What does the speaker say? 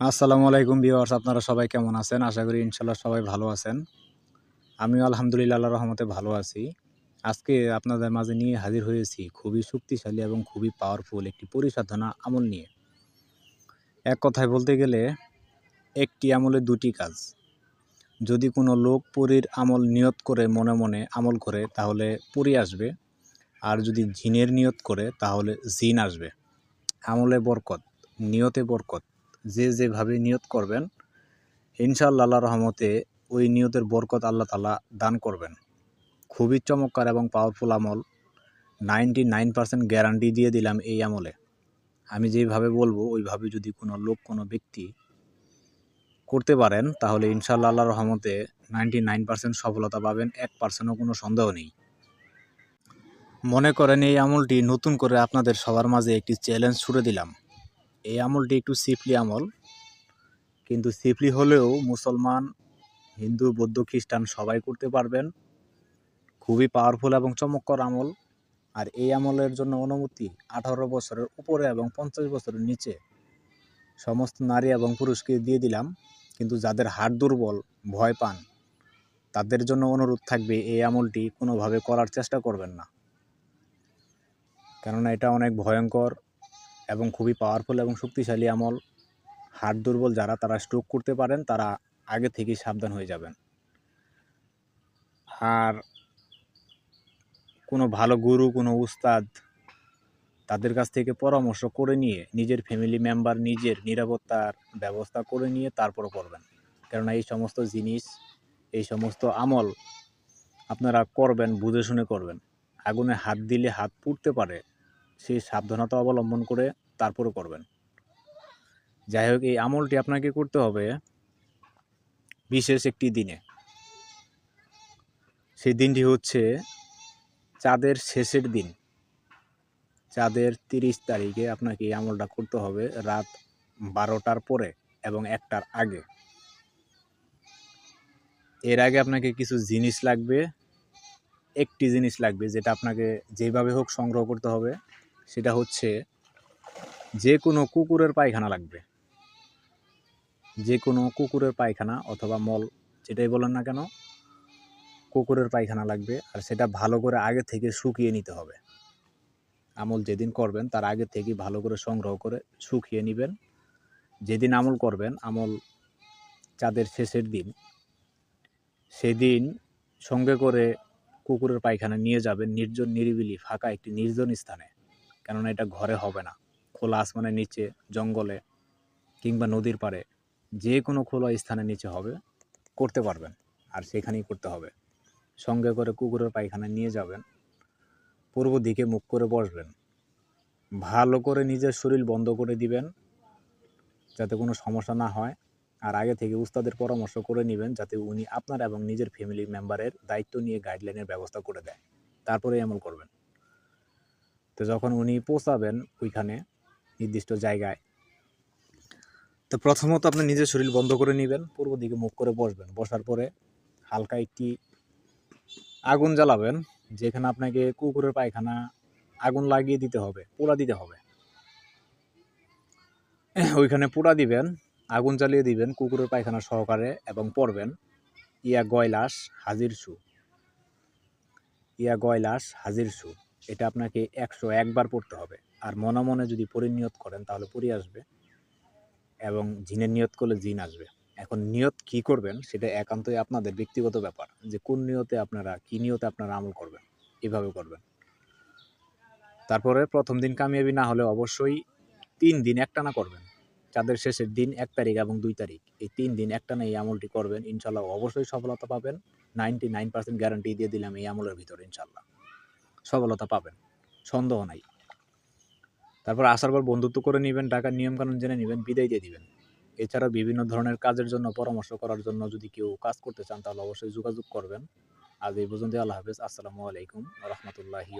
আসসালামু আলাইকুম ভিউয়ার্স, আপনারা সবাই কেমন আছেন? আশা করি ইনশাল্লাহ সবাই ভালো আছেন। আমিও আলহামদুলিল্লাহ আল্লাহর রহমতে ভালো আছি। আজকে আপনাদের মাঝে নিয়ে হাজির হয়েছি খুবই শক্তিশালী এবং খুবই পাওয়ারফুল একটি পরিসাধনা আমল নিয়ে। এক কথায় বলতে গেলে, একটি আমলে দুটি কাজ। যদি কোনো লোক পরীর আমল নিয়ত করে, মনে মনে আমল করে, তাহলে পরি আসবে। আর যদি জিনের নিয়ত করে, তাহলে জিন আসবে। আমলে বরকত, নিয়তে বরকত। যে যেভাবে নিয়ত করবেন, ইনশাআল্লাহ আল্লাহ রহমতে ওই নিয়তের বরকত আল্লাহ তালা দান করবেন। খুবই চমৎকার এবং পাওয়ারফুল আমল। নাইনটি নাইন পার্সেন্ট গ্যারান্টি দিয়ে দিলাম এই আমলে। আমি যেভাবে বলব, ওইভাবে যদি কোনো লোক, কোনো ব্যক্তি করতে পারেন, তাহলে ইনশাআল্লাহ আল্লাহ রহমতে নাইনটি নাইন পার্সেন্ট সফলতা পাবেন, এক পার্সেন্টও কোনো সন্দেহ নেই। মনে করেন এই আমলটি নতুন করে আপনাদের সবার মাঝে একটি চ্যালেঞ্জ ছুড়ে দিলাম। এই আমলটি একটু সিফলি আমল, কিন্তু সিফলি হলেও মুসলমান, হিন্দু, বৌদ্ধ, খ্রিস্টান সবাই করতে পারবেন। খুবই পাওয়ারফুল এবং চমৎকার আমল। আর এই আমলের জন্য অনুমতি আঠারো বছরের উপরে এবং পঞ্চাশ বছরের নিচে সমস্ত নারী এবং পুরুষকে দিয়ে দিলাম, কিন্তু যাদের হাড় দুর্বল, ভয় পান, তাদের জন্য অনুরোধ থাকবে এই আমলটি কোনোভাবে করার চেষ্টা করবেন না। কেননা এটা অনেক ভয়ঙ্কর এবং খুবই পাওয়ারফুল এবং শক্তিশালী আমল। হাড় দুর্বল যারা, তারা স্ট্রোক করতে পারেন, তারা আগে থেকেই সাবধান হয়ে যাবেন। আর কোনো ভালো গুরু, কোনো উস্তাদ তাদের কাছ থেকে পরামর্শ করে নিয়ে, নিজের ফ্যামিলি মেম্বার নিজের নিরাপত্তার ব্যবস্থা করে নিয়ে তারপর করবেন। কেননা এই সমস্ত জিনিস, এই সমস্ত আমল আপনারা করবেন, বুঝে শুনে করবেন। আগুনে হাত দিলে হাত পুড়তে পারে সেই সাবধানতা অবলম্বন করে তারপরে করবেন। যাই হোক, এই আমলটি আপনাকে করতে হবে বিশেষ একটি দিনে। সেই দিনটি হচ্ছে চাঁদের শেষের দিন। চাঁদের তিরিশ তারিখে আপনাকে এই আমলটা করতে হবে রাত বারোটার পরে এবং একটার আগে। এর আগে আপনাকে কিছু জিনিস লাগবে, একটি জিনিস লাগবে যেটা আপনাকে যেভাবে হোক সংগ্রহ করতে হবে। সেটা হচ্ছে যে কোনো কুকুরের পায়খানা লাগবে। যে কোনো কুকুরের পায়খানা অথবা মল যেটাই বলেন না কেন, কুকুরের পায়খানা লাগবে আর সেটা ভালো করে আগে থেকে শুকিয়ে নিতে হবে। আমল যেদিন করবেন তার আগে থেকে ভালো করে সংগ্রহ করে শুকিয়ে নেবেন। যেদিন আমল করবেন, আমল চাঁদের শেষের দিন, সেদিন সঙ্গে করে কুকুরের পায়খানা নিয়ে যাবেন নির্জন নিরিবিলি ফাঁকা একটি নির্জন স্থানে। কেননা এটা ঘরে হবে না। খোলা আসমানের নিচে, জঙ্গলে কিংবা নদীর পাড়ে যে কোনো খোলা স্থানের নিচে হবে, করতে পারবেন। আর সেখানেই করতে হবে। সঙ্গে করে কুকুরের পায়খানা নিয়ে যাবেন। পূর্ব দিকে মুখ করে বসবেন। ভালো করে নিজের শরীর বন্ধ করে দিবেন, যাতে কোনো সমস্যা না হয়। আর আগে থেকে উস্তাদের পরামর্শ করে নেবেন, যাতে উনি আপনার এবং নিজের ফ্যামিলি মেম্বারের দায়িত্ব নিয়ে গাইডলাইনের ব্যবস্থা করে দেয়। তারপরে এমন করবেন। তো যখন উনি পৌঁছাবেন ওইখানে নির্দিষ্ট জায়গায়, তো প্রথমত আপনি নিজের শরীর বন্ধ করে নেবেন, পূর্ব দিকে মুখ করে বসবেন। বসার পরে হালকা একটি আগুন জ্বালাবেন, যেখানে আপনাকে কুকুরের পায়খানা আগুন লাগিয়ে দিতে হবে, পোড়া দিতে হবে। ওইখানে পোড়া দিবেন, আগুন জ্বালিয়ে দিবেন, কুকুরের পায়খানা সহকারে এবং পড়বেন। ইয়া গয়লাস হাজির সু। ইয়া গয়লাস হাজির সু। এটা আপনাকে একশো একবার পড়তে হবে। আর মনে মনে যদি পরিনিয়ত করেন, তাহলে পরি আসবে। এবং জিনের নিয়ত করলে জিন আসবে। এখন নিয়ত কি করবেন, সেটা একান্তই আপনাদের ব্যক্তিগত ব্যাপার। যে কোন নিয়তে আপনারা, কি নিয়তে আপনারা আমল করবেন, এভাবে করবেন। তারপরে প্রথম দিন কামিয়াবি না হলে অবশ্যই তিন দিন একটানা করবেন। চাঁদের শেষের দিন এক তারিখ এবং দুই তারিখ, এই তিন দিন একটানা এই আমলটি করবেন। ইনশাল্লাহ অবশ্যই সফলতা পাবেন। নাইনটি নাইন পার্সেন্ট গ্যারান্টি দিয়ে দিলাম এই আমলের ভিতরে ইনশাল্লাহ সফলতা পাবেন, সন্দেহ নাই। তারপর আসার পর বন্ধুত্ব করে নেবেন, টাকার নিয়মকানুন জেনে নেবেন, বিদায় দিয়ে দিবেন। এছাড়া বিভিন্ন ধরনের কাজের জন্য পরামর্শ করার জন্য যদি কেউ কাজ করতে চান, তাহলে অবশ্যই যোগাযোগ করবেন। আজ এই পর্যন্ত আল্লাহ হাফিজ। আসসালামু আলাইকুম রহমতুল্লাহি